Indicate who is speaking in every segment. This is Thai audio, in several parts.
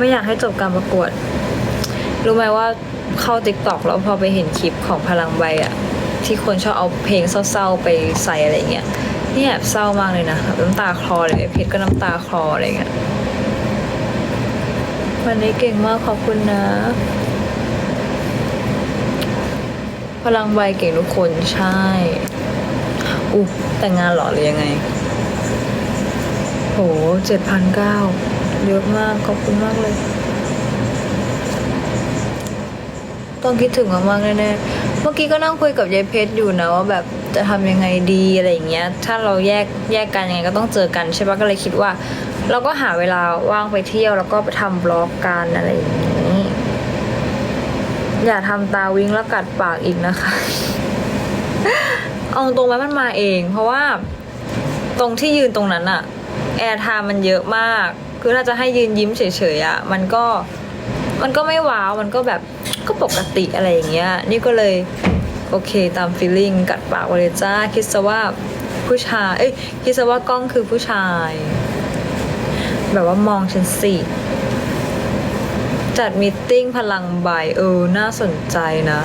Speaker 1: ไม่อยากให้จบการประกวด รู้ไหมว่าเข้าติ๊กต็อกแล้วพอไปเห็นคลิปของพลังใบอะที่คนชอบเอาเพลงเศร้าๆไปใส่อะไรเงี้ยนี่แอบเศร้ามากเลยนะน้ำตาคลอเลยเพชรก็น้ำตาคลออะไรเงี้ยวันนี้เก่งมากขอบคุณนะ พลังใบเก่งทุกคนใช่อู้แต่งงานเหรอหรือยังไง โหเจ็ดพันเก้า เยอะมาก ขอบคุณมากเลย ต้องคิดถึงมากๆแน่ๆเมื่อกี้ก็นั่งคุยกับยายเพชรอยู่นะว่าแบบจะทำยังไงดีอะไรอย่างเงี้ย ถ้าเราแยกแยกกันยังไงก็ต้องเจอกันใช่ปะก็เลยคิดว่า เราก็หาเวลาว่างไปเที่ยวแล้วก็ไปทำบล็อกกันอะไรอย่างนี้ อย่าทำตาวิ่งแล้วกัดปากอีกนะคะเอาตรงไหมมันมาเอง เพราะว่าตรงที่ยืนตรงนั้นอะแอร์ไทม์มันเยอะมาก คือถ้าจะให้ยืนยิ้มเฉยๆอะมันก็มันก็ไม่ว้าวมันก็แบบก็ปกติอะไรอย่างเงี้ยนี่ก็เลยโอเคตามฟีลลิ่งกัดปากวเลยจ้าคิดซะว่าผู้ชายเอ้ยคิดซะว่ากล้องคือผู้ชาย แบบว่ามองฉันสิจัดมตติ팅พลังใบเออน่าสนใจนะ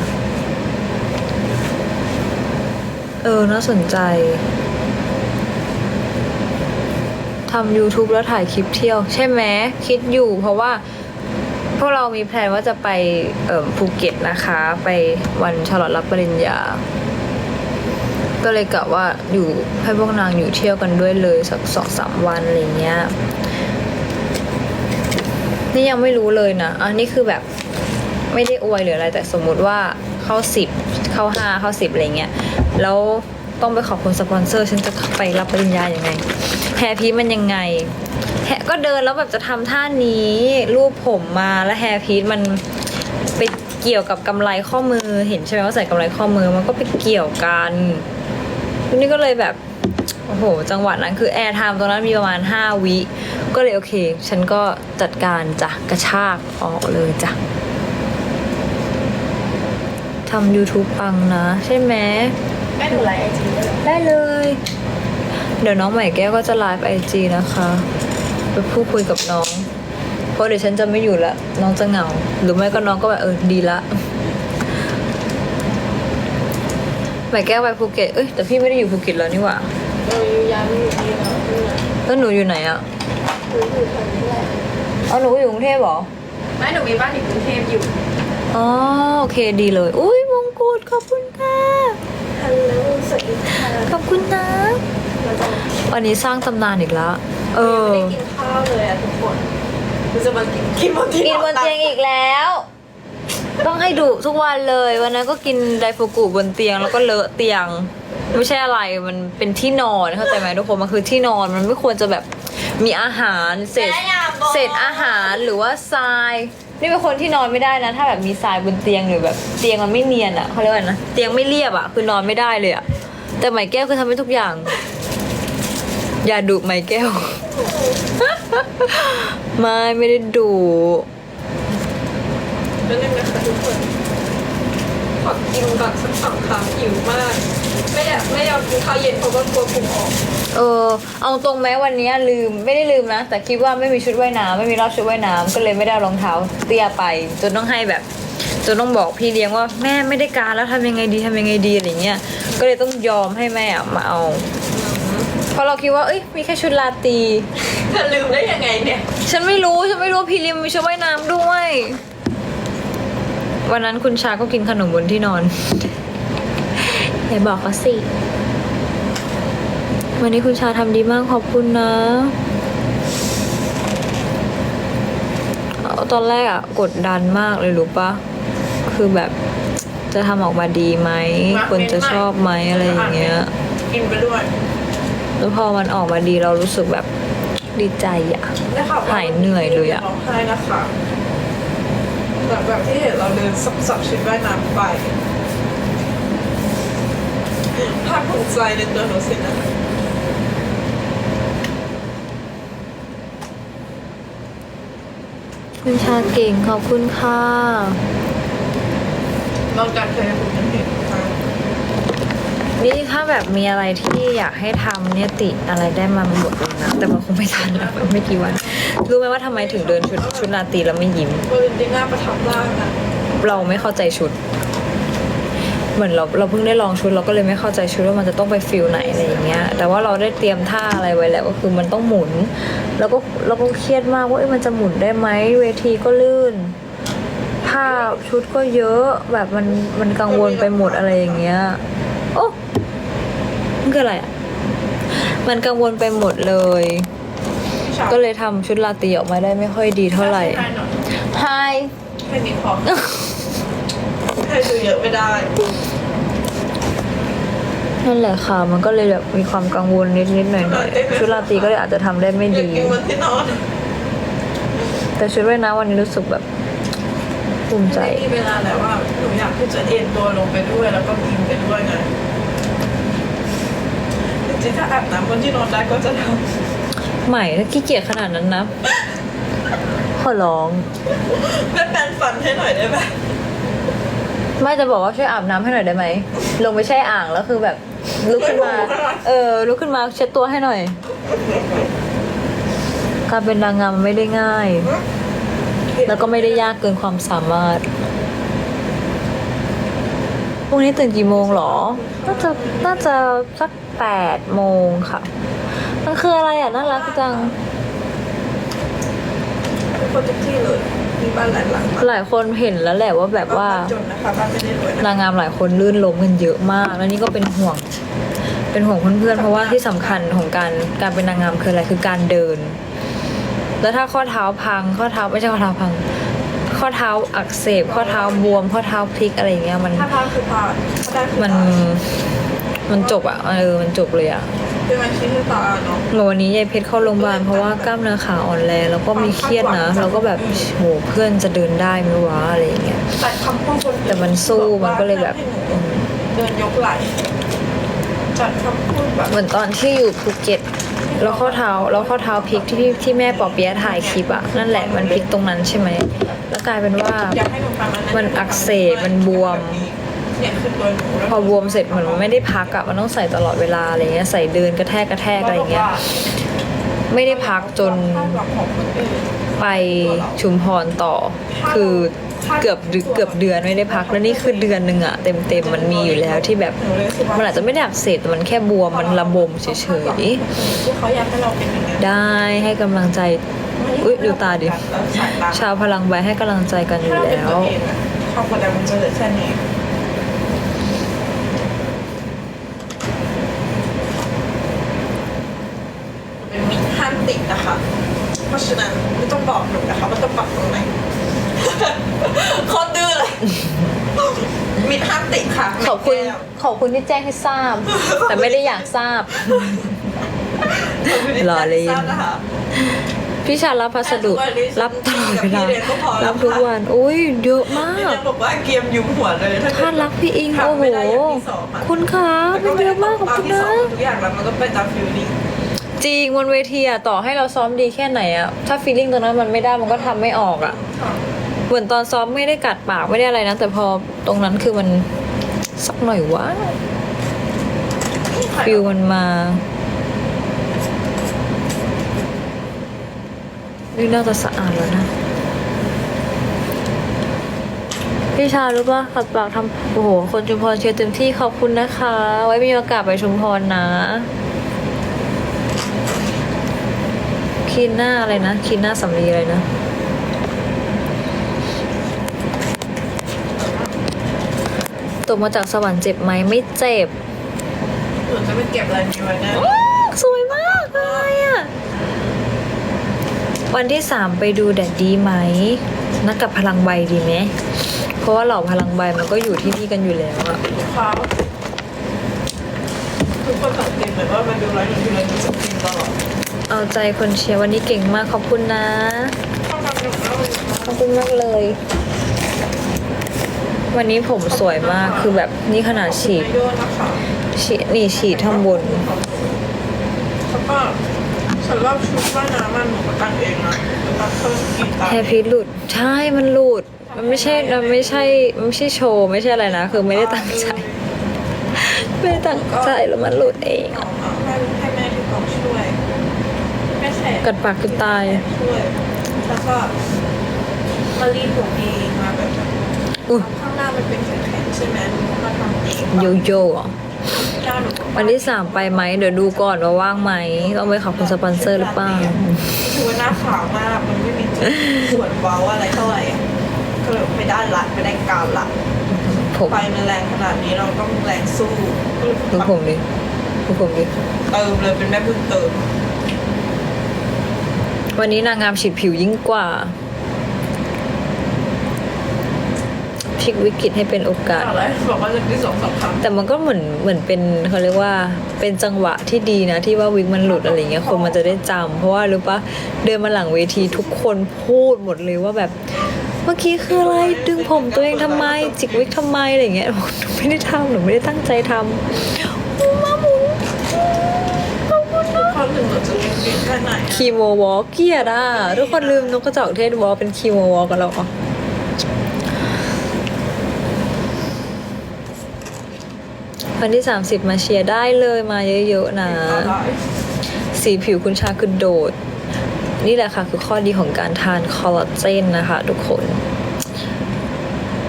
Speaker 1: เออน่าสนใจ ทำ YouTube แล้วถ่ายคลิปเที่ยว ใช่ไหมคิดอยู่ เพราะว่าพวกเรามีแพลนว่าจะไปเภูเก็ตนะคะ ไปวันฉลองรับปริญญา ก็เลยกะว่าอยู่ให้พวกนางอยู่เที่ยวกันด้วยเลยสักสองสามวันอะไรเงี้ยนี่ยังไม่รู้เลยนะ อันนี้คือแบบไม่ได้อวยหรืออะไรแต่สมมุติว่าเข้าสิบเข้าห้าเข้าสิบอะไรเงี้ย แล้ว ต้องไปขอบคุณสปอนเซอร์ ฉันจะไปรับปริญญาอย่างไงแฮร์พีมันยังไงแฮก็เดินแล้วแบบจะทำท่านี้รูปผมมาแล้วแฮร์พีชมันไปเกี่ยวกับกำไรข้อมือเห็นใช่ไหมว่าใส่กำไรข้อมือมันก็ไปเกี่ยวกันทีนี้ก็เลยแบบโอ้โห จังหวะนั้นคือแอร์ไทม์ตรงนั้นมีประมาณ 5 วิ ก็เลยโอเค ฉันก็จัดการจ้ะกระชากออกเลยจ้ะทำ YouTube ปังนะ ใช่ไหม
Speaker 2: แม่หนูไลน์ไอจีด้วยเหรอ
Speaker 1: ได้เลย เดี๋ยวน้องใหม่แก้วก็จะไลฟ์ไอจีนะคะไปพูดคุยกับน้อง เพราะเดี๋ยวฉันจะไม่อยู่ละน้องจะเหงา หรือไม่ก็น้องก็แบบเออดีละใหม่แก้วไปภูเก็ตเอ้ยแต่พี่ไม่ได้อยู่ภูเก็ตแล้วนี่หว่า
Speaker 2: เราอยู่ย้ายมาอยู่นี่แล้วนี่นะ
Speaker 1: แล้วหนูอยู่ไหนอะ
Speaker 2: หนูอยู่แถวนี้แหละ
Speaker 1: เอาหนูอยู่กรุงเทพเหรอ
Speaker 2: ไม่หนูมีบ้านอยู่กรุงเทพอยู่
Speaker 1: อ๋อโอเคดีเลย อุ้ยมงกุฎขอบคุณค่ะ
Speaker 2: ฮัลโหลสวัสดีค่ะ
Speaker 1: ขอบคุณนะ
Speaker 2: เราจะมา
Speaker 1: วันนี้สร้างตำนานอีกแล้ว เออ
Speaker 2: ไม่ได้กินข้าวเลยอะทุกคนเราจะมากินกินบนที่
Speaker 1: กินบนเตียงอีกแล้ว ต้องให้ดุทุกวันเลย วันนั้นก็กินไดฟูกุบนเตียงแล้วก็เลอะเตียง ไม่ใช่อะไร มันเป็นที่นอนเข้าใจไหมทุกคน มันคือที่นอน มันไม่ควรจะแบบมีอาหารเศษเศษอาหารหรือว่าทราย นี่เป็นคนที่นอนไม่ได้นะ ถ้าแบบมีทรายบนเตียงหรือแบบเตียงมันไม่เนียนอะ่ะเขาเรียกว่าไงนะเตียงไม่เรียบอะ่ะคือนอนไม่ได้เลยอะ่ะแต่ไหมแก้วคือทำให้ทุกอย่าง อย่าดุไหมแก้ว ไม่ไม่ได้ดุ
Speaker 2: แล้วนึงนะคะทุกคนขอกินก่อนสักสองคำหิวมาก ไม่อยากไม่อยากกินข้าวเย็นเพราะว่ากลัวพุงออก
Speaker 1: เออเอาตรงไหมวันนี้ลืมไม่ได้ลืมนะ แต่คิดว่าไม่มีชุดว่ายน้ำไม่มีรอบชุดว่ายน้ำก็เลยไม่ได้เอารองเท้าเตี้ยไปจนต้องให้แบบจนต้องบอกพี่เลี้ยงว่าแม่ไม่ได้การแล้วทำยังไงดีทำยังไงดีอะไรเงี้ยก็เลยต้องยอมให้แม่อะมาเอา เพราะเราคิดว่าเอ้ยมีแค่ชุดลาตรี
Speaker 2: เธอลืมได้ยังไงเนี่ย
Speaker 1: ฉันไม่รู้ฉันไม่รู้ว่าพี่เลี้ยงมีชุดว่ายน้ำด้วย วันนั้นคุณชาก็กินขนมบนที่นอน ไหนบอกเขาสิ วันนี้คุณชาทำดีมากขอบคุณนะเอาตอนแรกอะกดดันมากเลยรู้ปะคือแบบจะทำออกมาดีไหม คนจะชอบไหมอะไรอย่างเงี้ย
Speaker 2: กินไปด้วย
Speaker 1: แล้วพอมันออกมาดีเรารู้สึกแบบดีใจอะ
Speaker 2: ได้ข่าวว่
Speaker 1: หายเหนื่อยเลยอะ
Speaker 2: ร้องไห้นะคะแบบแบบที่เห็นเราเดินสับสับชุดว่ายน้ำไป ภาคภูมิใจในตัวหนูสินะ
Speaker 1: คุณชาเก่งขอบคุณค่ะ
Speaker 2: เราการเคยผมยังเห็นค่ะ
Speaker 1: โอ้นี่ถ้าแบบมีอะไรที่อยากให้ทำเนี่ยติอะไรได้มาหมดเลยนะแต่มันคงไม่ทันแล้วไม่กี่วัน รู้ไหมว่าทำไมถึงเดินชุดชุดราตรีแล้วไม่ยิ้ม
Speaker 2: วาเลนติน่าประทับร่างนะ
Speaker 1: เราไม่เข้าใจชุด เหมือนเราเราเพิ่งได้ลองชุดเราก็เลยไม่เข้าใจชุดว่ามันจะต้องไปฟิลไหนอะไรอย่างเงี้ย แต่ว่าเราได้เตรียมท่าอะไรไว้แล้วก็คือมันต้องหมุน แล้วก็เราก็เครียดมากว่าเอ้ยมันจะหมุนได้ไหมเวทีก็ลื่นผ้าชุดก็เยอะแบบมันมันกังวลไปหมดอะไรอย่างเงี้ยโอ้มันคืออะไรอะมันกังวลไปหมดเลย
Speaker 2: พี่ชา
Speaker 1: ก็เลยทำชุดราตรีออกมาได้ไม่ค่อยดีเท่าไหร่ Hi
Speaker 2: แค่นี้พอให้ดูเยอะไม่ได้
Speaker 1: นั่นแหละค่ะ มันก็เลยแบบมีความกังวลนิดๆหน่อยๆ ชุดราตรีก็เลยอาจจะทำได้ไม่
Speaker 2: อยาก
Speaker 1: ดี
Speaker 2: กินบนที่นอน
Speaker 1: แต่ชุดว่ายน้ำวันนี้รู้สึกแบบภูมิใจ
Speaker 2: ไม่มีเวลาแล้วว่าหนูอยากที่จะเอ็นตัวลงไปด้วยแล้วก็กินไปด้วยไงจริงๆถ้าอาบน้ำบนที่นอนได้ก็จะท
Speaker 1: ใหม่ถ้าขี้เกียจขนาดนั้นนะ ขอร้องำ
Speaker 2: แม่แปรงฟันให้หน่อยได้ไหม
Speaker 1: ไม่จะบอกว่าช่วยอาบน้ำให้หน่อยได้ไหม ลงไปแช่อ่างแล้วคือแบบ ลุกขึ้นมา เออ ลุกขึ้นมาเช็ดตัวให้หน่อย การเป็นนางงามมันไม่ได้ง่าย แล้วก็ไม่ได้ยากเกินความสามารถพรุ่งนี้ตื่นกี่โมงหรอ น่าจะ น่าจะสักแปดโมงค่ะ มันคืออะไรอะ น่ารักจัง
Speaker 2: ทุกคนทุกที่เลย มีบ้านหลายหลังมาก
Speaker 1: หลายคนเห็นแล้วแหละว่าแบบว่า
Speaker 2: บ้นจนนะคะบ้านไม่ได้รวยนะ
Speaker 1: นางงามหลายคนลื่นล้มกันเยอะมาก แล้วนี่ก็เป็นห่วง เป็นห่วงเพื่อนๆเพราะว่าที่สำคัญของการการเป็นนางงามคืออะไรคือการเดิน แล้วถ้าข้อเท้าพัง ข้อเท้าไม่ใช่ข้อเท้าพัง ข้อเท้าอักเสบ ข้อเท้าบวม ข้อเท้าพลิกอะไรอย่างเงี้ยมัน
Speaker 2: ถ้าพลาดคือพลาดถ้าได้คือ
Speaker 1: มัน
Speaker 2: ตาย
Speaker 1: มันจบอะเออมันจบเลยอะ
Speaker 2: เป็นวันที่คือตายเนาะ
Speaker 1: เมื่อวันนี้ยายเพชรเข้าโรงพยาบาลเพราะว่ากล้ามเนื้อขาอ่อนแรงแล้วก็มีเครียดนะ แล้วก็แบบโหเพื่อนจะเดินได้ไหมวะอะไรอย่างเงี้ย
Speaker 2: แต่คำพูดคนอื่
Speaker 1: แต่มันสู้มันก็เลยแบบ
Speaker 2: ให้หนูเดินยกไหล่จัดคำพูดแบบ
Speaker 1: เหมือนตอนที่อยู่ภูเก็ตแล้วข้อเท้าแล้วข้อเท้าพลิกที่พี่ที่แม่ปอเปียะถ่ายคลิปอะนั่นแหละมันพลิกตรงนั้นใช่ไหมแล้วกลายเป็นว่า
Speaker 2: อยากให้หนูฟังะ
Speaker 1: มันอักเสบมันบวม
Speaker 2: เนี่ยคือตัวหนูแล้ว
Speaker 1: พอบวมเสร็จเหมือนมันไม่ได้พักอะมันต้องใส่ตลอดเวลาอะไรเงี้ยใส่เดินกระแทกกระแทกอะไรเงี้ยไม่ได้พักจน
Speaker 2: คาดหวังของคนอื่น
Speaker 1: ไปชุมพรต่อ คือเกือบเดือเกือบเดือนไม่ได้พักแล้วนี่คือเดือนหนึ่งอะเต็มเต็มมันมีอยู่แล้วที่แบบมันอาจจะไม่ได้อักเสบแต่มันแค่บวมมันระบมเฉย
Speaker 2: ที่เขาอยากให้เราเป็นอย่างนี้
Speaker 1: ๆได้ให้กำลังใจอุ๊ยดูตาดิชาวพลังใบให้กำลังใจกันอยู่แล้
Speaker 2: วเอความกดดันมันจะเหลือแค่นี้ เป็นมิตรห้ามติดนะคะ เพราะฉะนั้นไม่ต้องบอกหนูนะคะว่าต้องปรับตรงไหนโคตรดื้อเลยมิตรห้ามติดค่ะ
Speaker 1: ขอบคุณ
Speaker 2: แก้ว
Speaker 1: ขอบคุณที่แจ้งให้ทราบ แต่ไม่ได้อยากทราบรอเลย
Speaker 2: ทราบนะคะ
Speaker 1: พี่ชารับพัสดุ
Speaker 2: แต่ทุกวันนี้
Speaker 1: รับตลอดเวลา
Speaker 2: พี่เรียนก็พอแล้ว
Speaker 1: รับทุกวันอุ้ยเยอะมา
Speaker 2: พี่
Speaker 1: ก
Speaker 2: ยังบอกว่าเกียมยุมหัวเลยถ้าเกิด
Speaker 1: ท่านรักพี่อิง
Speaker 2: ทำ
Speaker 1: โอ้โห
Speaker 2: ไม่ได้อย่างที่สองอะ
Speaker 1: คุณคะมันเยอะมากขอบคุณ
Speaker 2: ตที่
Speaker 1: นะ
Speaker 2: สองทุกอย่างแล้วมันก็เป็นตามฟิลลิ่ง
Speaker 1: จริงบนเวทีอะต่อให้เราซ้อมดีแค่ไหนอะถ้าฟีลลิ่งตรงนั้นมันไม่ได้มันก็ทำไม่ออกอะเหมือนตอนซ้อมไม่ได้กัดปากไม่ได้อะไรนะแต่พอตรงนั้นคือมันสักหน่อยวะฟิลมันมานี่น่าจะสะอาดแล้วนะ พี่ชารู้ป่ะขัดปากทำโอ้โห คนชุมพรเชียร์เต็มที่ขอบคุณนะคะ ไว้มีโอกาสไปชุมพรนะ คีนหน้าอะไรนะคีนหน้าสำลีอะไรนะตกมาจากสวรรค์เจ็บไหมไม่เจ็บ
Speaker 2: หนูจะไปเก็บอะไรนี้ไว้แน่
Speaker 1: สวยมากเลยอะวันที่สามไปดูแดดดีไหม นัดกับพลังใบดีไหม เพราะว่าเหล่าพลังใบมันก็อยู่ที่นี่กันอยู่แล้วอะ
Speaker 2: เขาทุกคนสังเกตเหมือนว่ามันดูไลฟ์หนูดูไลฟ์หนูจะกินตลอด
Speaker 1: เอาใจคนเชียร์วันนี้เก่งมากขอบคุณนะ
Speaker 2: เข้ามาดูแล้วเลยนะ
Speaker 1: ขอบคุณมากเลย วันนี้ผมสวยมากคือแบบนี่ขนาดฉีด
Speaker 2: ขอบคุณนายโยนะคะ
Speaker 1: ฉีดนี่ฉีดข้างบน
Speaker 2: แล้วก็สำหรับชุดว่ายน้ำมันหนูประกันเองนะหนูตัดเพิ่มกี่ตัน
Speaker 1: แฮร์พีทหลุดใช่มันหลุดมันไม่ใช่มันไม่ใช่มันไม่ใช่โชว์ไม่ใช่อะไรนะ คือไม่ได้ตั้งใจไไม่ได้ตั้งใจแล้วมันหลุดเอง
Speaker 2: เอาเอาให้ให้แม่ที่กองช่วยแม่แข ก
Speaker 1: กัดปากกัดตาย
Speaker 2: ช่วยแล้วก็มารีดผมเองมาแบบ
Speaker 1: อุ๊ย
Speaker 2: ข้างหน้ามันเป็นแข็งๆใช่ไหมหนูก็มาทำเอง
Speaker 1: โยโย่เหรอ
Speaker 2: หน้าหนูก็
Speaker 1: วันที่สามไปไหมเดี๋ยวดูก่อนว่าว่างไหมต้องไปขอบคุณสปอนเซอร์หรือเปล่า
Speaker 2: คือว่าหน้าขาวมากมันไม่มีจุดส่วนเว้าอะไรเท่าไหร่อะก็เลยไม่ได้ละไม่ได้การละ
Speaker 1: ผม
Speaker 2: ไฟมันแรงขนาดนี้เราต้องแรงสู้ก็เลย
Speaker 1: ดูผมดิดูผมดิ
Speaker 2: เติมเลยเป็นแม่พึ่งเติม
Speaker 1: วันนี้นางงามฉีดผิวยิ่งกว่าพลิกวิกฤตให้เป็นโอกาส
Speaker 2: อะไรบอกว่าจะที่สองสามครั้ง
Speaker 1: แต่มันก็เหมือนเหมือนเป็นเขาเรียกว่าเป็นจังหวะที่ดีนะ ที่ว่าวิกมันหลุดอะไรเงี้ยคนมันจะได้จำเพราะว่ารู้ปะเดินมาหลังเวทีทุกคนพูดหมดเลยว่าแบบเมื่อกี้คืออะไรดึงผมตัวเองทำไม จิกวิกทำไมอะไรเงี้ยหนูไม่ได้ทำหนูไม่ได้ตั้งใจทำอู้มาหมุนขอบคุณนะ
Speaker 2: ข้อหนึ่ง เราจะเรียนเก่งแค่ไหนอะ
Speaker 1: คีโมวอลเกียร์อะทุกคนลืมนกกระจอกเทศวอลเป็นคีโมวอลกันแล้วเหรอวันที่ 30 มาเชียร์ได้เลยมาเยอะๆนะ
Speaker 2: อะไร
Speaker 1: สีผิวคุณชาคือโดด นี่แหละค่ะคือข้อดีของการทานคอลลาเจนนะคะทุกคน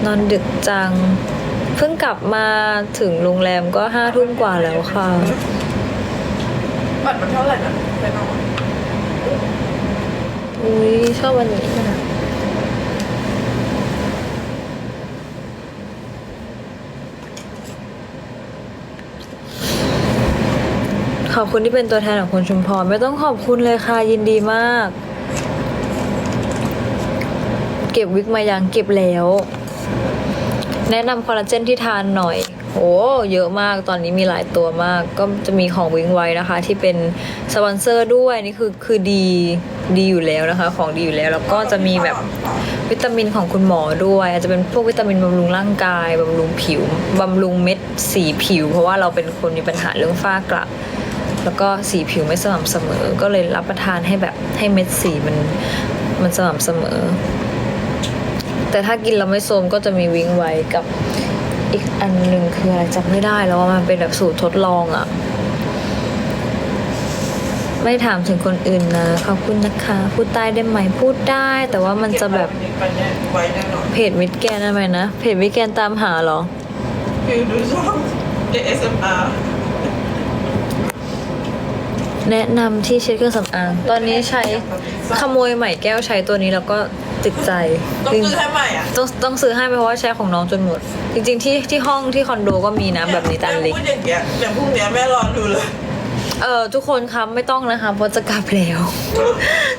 Speaker 1: นอนดึกจัง เพิ่งกลับมาถึงโรงแรมก็ห้าทุ่มกว่าแล้วค่ะ
Speaker 2: บัตรมันเท่าไหร่นะ ไปนอน
Speaker 1: อุ้ยชอบวันนี้นะขอบคุณที่เป็นตัวแทนของคนชุมพรไม่ต้องขอบคุณเลยค่ะ ยินดีมาก เก็บวิกมายังเก็บแล้ว แนะนำคอลลาเจนที่ทานหน่อย โอ้เยอะมากตอนนี้มีหลายตัวมาก ก็จะมีของวิงไว้นะคะ ที่เป็นสปอนเซอร์ด้วยนี่คือคือดีดีอยู่แล้วนะคะ ของดีอยู่แล้วแล้วก็จะมีแบบวิตามินของคุณหมอด้วยอาจจะเป็นพวกวิตามินบำรุงร่างกายบำรุงผิวบำรุงเม็ดสีผิว เพราะว่าเราเป็นคนมีปัญหาเรื่องฝ้ากระแล้วก็สีผิวไม่สม่ำเสมอ ก็เลยรับประทานให้แบบให้เม็ดสีมันมันสม่ำเสมอ แต่ถ้ากินแล้วไม่โทมก็จะมีวิงไว้กับ อีกอันหนึ่งคืออะไรจำไม่ได้แล้วว่ามันเป็นแบบสูตรทดลองอะ่ะไม่ถามถึงคนอื่นนะขอบคุณนะคะ พูดใต้ได้ไหมพูดได้ แต่ว่ามันจะแบบ
Speaker 2: เนี่ยไว้แน่นอน
Speaker 1: เพจมิดแกนอะไรนะเพจมิดแกนตามหาเหรอ
Speaker 2: คือดูช่อง ASMR
Speaker 1: แนะนำที่เช็ดเครื่องสำอาง ตอนนี้ใช้ขโมยใหม่แก้วใช้ตัวนี้แล้วก็ติดใจ
Speaker 2: ต้องซื้อให้ใหม่อะ
Speaker 1: ต้องต้องซื้อให้เพราะว่าใช้ของน้องจนหมด จริง ๆ ที่ที่ห้องที่คอนโดก็มีนะแบบนี้ตันเล็ก
Speaker 2: พูดอย่างเงี้ยเดี๋ยวพรุ่งเนี้ยแม่รอดูเลย
Speaker 1: เออทุกคนครับไม่ต้องนะคะเพราะจะกลับแล้ว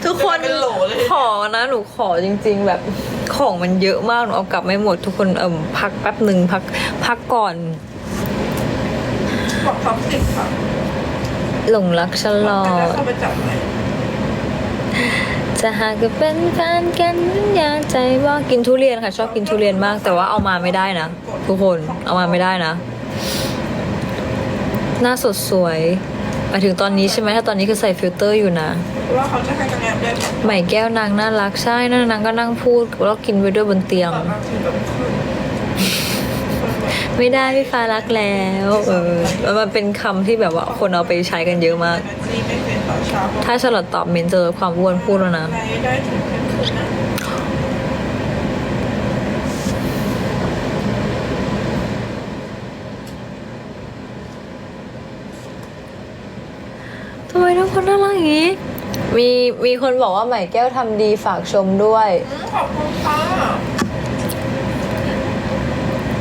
Speaker 1: ทุกคน
Speaker 2: เป็นโหลเลย
Speaker 1: ขอนะหนูขอจริง ๆ แบบของมันเยอะมากหนูเอากลับไม่หมดทุกคนเอิ่มพักแป๊บหนึ่งพักพักก่อน
Speaker 2: บอกท็อปสิบค่ะ
Speaker 1: หลงรักฉลอ
Speaker 2: แล้ว
Speaker 1: ด
Speaker 2: เข้าไปจับไหม
Speaker 1: จะหากเป็นแฟนกันอย่าใจว่ากินทุเรียนค่ะ ชอบกินทุเรียนมาก แต่ว่าเอามาไม่ได้นะทุกคนเอามาไม่ได้นะ หน้าสดสวยหมายถึงตอนนี้ใช่ไหมถ้าตอนนี้คือใส่ฟิลเตอร์อยู่นะ
Speaker 2: ว่าเขาจะให้คะแนนได้ไหม
Speaker 1: ใหม่แก้วนางน่ารักใช่นางก็นั่งพูดแล้วกินไปด้วยบนเตียง ไม่ได้พี่ฟ้ารักแล้ว เออแล้วมันเป็นคำที่แบบว่าคนเอาไปใช้กันเยอะมาก ถ้าฉลอดตอบเมนเจอความอ้วนพูดแล้วนะทำไมทุกคนน่ารักอย่างนี้ มีมีคนบอกว่าใหม่แก้วทำดีฝากชมด้วย
Speaker 2: ขอบคุณค่ะ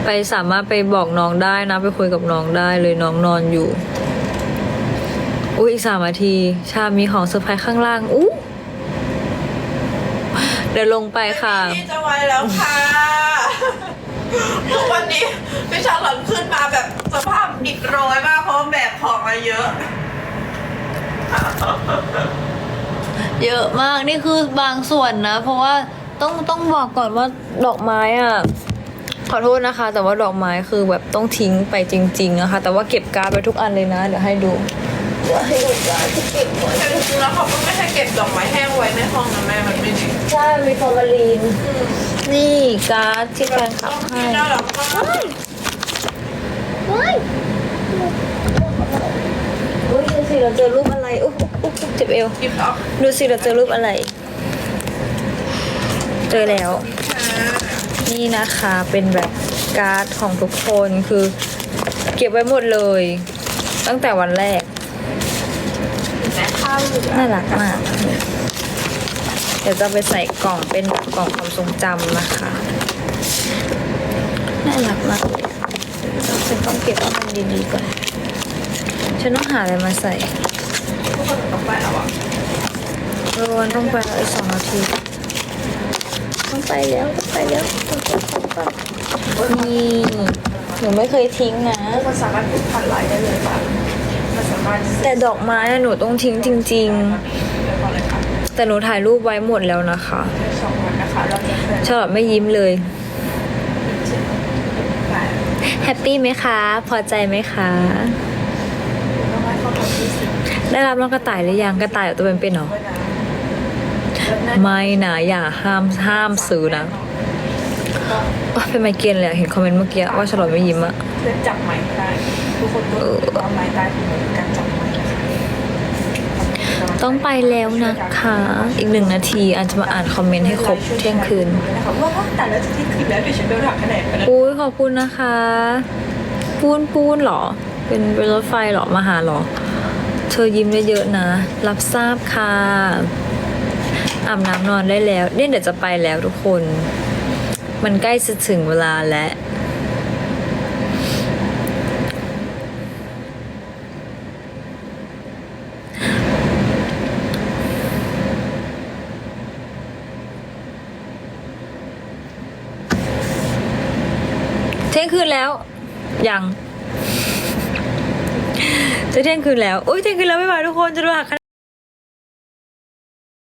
Speaker 1: ไปสามารถไปบอกน้องได้นะ ไปคุยกับน้องได้เลยน้องนอนอยู่ อุ้ยอีกสามนาที ชามีของเซอร์ไพรส์ข้างล่างอู้เดี๋ยวลงไปค่ะ
Speaker 2: พี่จะไว้แล้วค่ะทุกวันนี้พี่ชาลอนขึ้นมาแบบสภาพดิบโรยมากเพราะว่าแบกของมาเยอะ
Speaker 1: เยอะมากนี่คือบางส่วนนะ เพราะว่าต้องต้องบอกก่อนว่าดอกไม้อะ ขอโทษนะคะ แต่ว่าดอกไม้คือแบบต้องทิ้งไปจริง ๆ นะคะ แต่ว่าเก็บการ์ดไปทุกอันเลยนะ เดี๋ยวให้ดูเดี๋ยวให้ดูการ์ดที่เก็บไว้
Speaker 2: แต่จริงๆแล้วเขาก็ไม่ให้เก็บดอกไม้แห้งไว้ในห้องนะแม่มันไม่ดี
Speaker 1: ใช่ มีฟอร์มาลีน นี่การ์ดที่แฟนคลับให้
Speaker 2: น่ารักมาก
Speaker 1: เฮ้ยอุ้ยดูสิเราเจอรูปอะไรอุ๊บอุ๊บอุ๊บอุ๊บเจ็บเอว
Speaker 2: หยิบออก
Speaker 1: ดูสิเราเจอรูปอะไร เจอแล้ว นี่นะคะเป็นแบบการ์ดของทุกคนคือเก็บไว้หมดเลย ตั้งแต่วันแรก น่ารักมาก เดี๋ยวจะไปใส่กล่องเป็นกล่องความทรงจำนะคะ น่ารักมากเลยอะฉันต้องเก็บให้มันดีๆก่อน ฉันต้องหาอะไรมาใส่
Speaker 2: ทุกคนต้องไปแล้วอะ
Speaker 1: เออวันต้องไปแล้วอีกสองนาที ต้องไปแล้วต้องไปแล้วต้องเก็บของก่อนนี่หนูไม่เคยทิ้งนะ
Speaker 2: มันสามารถผูกพันลายได้เลยป่ะมันสามารถ
Speaker 1: แต่ดอกไม้อะหนูต้องทิ้งจริง
Speaker 2: เดี๋ยวก่อนเลยค่ะ
Speaker 1: ๆแต่หนูถ่ายรูปไว้หมดแล้วนะคะ
Speaker 2: สองวันนะคะเราจะเดิน
Speaker 1: ชอบไม่ยิ้มเลย
Speaker 2: ไป
Speaker 1: แฮปปี้ไหมคะ พอใจไหมคะ
Speaker 2: ต้องให้เขาทำที่สิบ
Speaker 1: ได้รับน้องกระต่ายหรือยังกระต่ายตัวเป็นๆเหรอ
Speaker 2: ด้วยนะแล้วนั่น
Speaker 1: ไม่นะอย่าห้ามห้ามซื้อนะอ๊ะเป็นไมเกรนเลยอะเห็นคอมเมนต์เมื่อกี้ว่าฉลอดไม่ยิ้มอะ
Speaker 2: เพื่อจับไม้ได้ทุกคนต้องเอาไม้ได้ถึงการจับไม้นะคะ
Speaker 1: ต้องไปแล้วนะคะ อีกหนึ่งนาทีอันจะมาอ่านคอมเมนต์ให้ครบเที่ยงคืน
Speaker 2: นะคะว่าแต่ละที่คืนแล้วเดี๋ยวฉันเดินหาคะแนนไปแล้ว
Speaker 1: อุ้ยขอบคุณนะคะ ปูนปูนเหรอ เป็นเป็นรถไฟเหรอมาหาเหรอ เธอยิ้มได้เยอะนะ รับทราบค่ะ อาบน้ำนอนได้แล้วเนี่ยเดี๋ยวจะไปแล้วทุกคน มันใกล้จะถึงเวลาแล้วเที่ยงคืนแล้วยังจะเที่ยงคืนแล้วอุ้ยเที่ยงคืนแล้วไม่ไหวทุกคนจะดูหัก